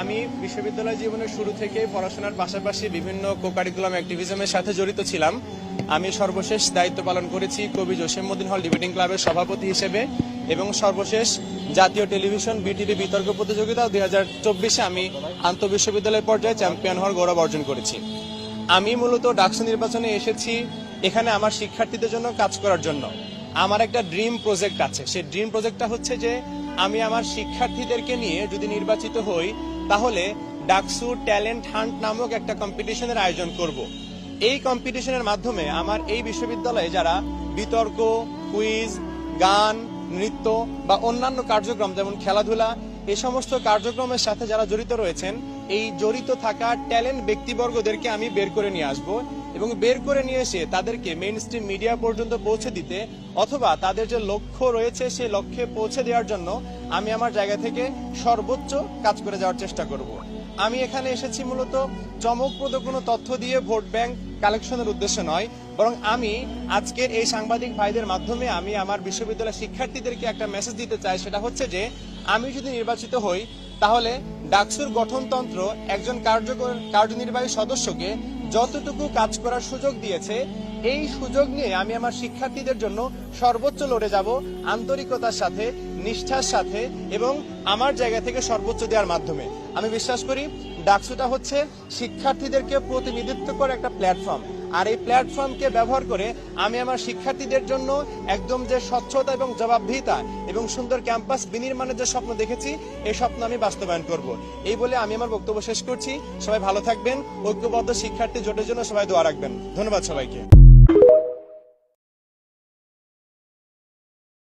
আমি বিশ্ববিদ্যালয় জীবনের শুরু থেকে পড়াশোনার পাশাপাশি বিভিন্ন কোকারিকুলাম অ্যাক্টিভিজমের সাথে জড়িত ছিলাম। আমি সর্বশেষ দায়িত্ব পালন করেছি কবি জসিমুদ্দিন হল ডিবেটিং ক্লাবের সভাপতি হিসেবে এবং সর্বশেষ জাতীয় টেলিভিশন বিটিভি বিতর্ক প্রতিযোগিতা দুই হাজার চব্বিশে আমি আন্তঃবিশ্ববিদ্যালয় পর্যায়ে চ্যাম্পিয়ন হওয়ার গৌরব অর্জন করেছি। আমি মূলত ডাকসু নির্বাচনে এসেছি এখানে আমার শিক্ষার্থীদের জন্য কাজ করার জন্য। আমার একটা ড্রিম প্রজেক্ট আছে। সেই ড্রিম প্রজেক্টটা হচ্ছে যে আমি আমার শিক্ষার্থীদেরকে নিয়ে যদি নির্বাচিত হই তাহলে ডাকসু ট্যালেন্ট হান্ট নামক একটা কম্পিটিশনের আয়োজন করব। এই কম্পিটিশনের মাধ্যমে আমার এই বিশ্ববিদ্যালয়ে যারা বিতর্ক, কুইজ, গান, নৃত্য বা অন্যান্য কার্যক্রম যেমন খেলাধুলা, এ সমস্ত কার্যক্রমের সাথে যারা জড়িত রয়েছেন, এই জড়িত থাকা ট্যালেন্ট ব্যক্তিবর্গদেরকে আমি বের করে নিয়ে আসব। এবং বের করে নিয়ে এসে তাদেরকে মেইন স্ট্রিম মিডিয়া পর্যন্ত পৌঁছে দিতে অথবা তাদের যে লক্ষ্য রয়েছে সেই লক্ষ্যে পৌঁছে দেওয়ার জন্য আমি আমার জায়গা থেকে সর্বোচ্চ কাজ করে যাওয়ার চেষ্টা করব। আমি এখানে এসেছি মূলত চমকপ্রদ কোনো তথ্য দিয়ে ভোট ব্যাংক কালেকশনের উদ্দেশ্যে নয়, বরং আমি আজকের এই সাংবাদিক ভাইদের মাধ্যমে আমি আমার বিশ্ববিদ্যালয়ের শিক্ষার্থীদেরকে একটা মেসেজ দিতে চাই, সেটা হচ্ছে যে আমি যদি নির্বাচিত হই, তাহলে ডাকসুর গঠনতন্ত্র একজন কার্যকর কার্যনির্বাহী সদস্যকে যতটুকু কাজ করার সুযোগ দিয়েছে, এই সুযোগ নিয়ে আমি আমার শিক্ষার্থীদের জন্য সর্বোচ্চ লড়ে যাব আন্তরিকতার সাথে, নিষ্ঠার সাথে এবং আমার জায়গা থেকে সর্বোচ্চ দেওয়ার মাধ্যমে। আমি বিশ্বাস করি, ডাকসুটা হচ্ছে শিক্ষার্থীদেরকে প্রতিনিধিত্ব করে একটা প্ল্যাটফর্ম। আর এই প্ল্যাটফর্মকে ব্যবহার করে আমি আমার শিক্ষার্থীদের জন্য একদম যে স্বচ্ছতা এবং জবাবদিহিতা এবং সুন্দর ক্যাম্পাস বিনির্মাণের যে স্বপ্ন দেখেছি, এই স্বপ্ন আমি বাস্তবায়ন করব। এই বলে আমি আমার বক্তব্য শেষ করছি। সবাই ভালো থাকবেন। ঐক্যবদ্ধ শিক্ষার্থী জোটের জন্য সবাই দোয়া রাখবেন। ধন্যবাদ সবাইকে।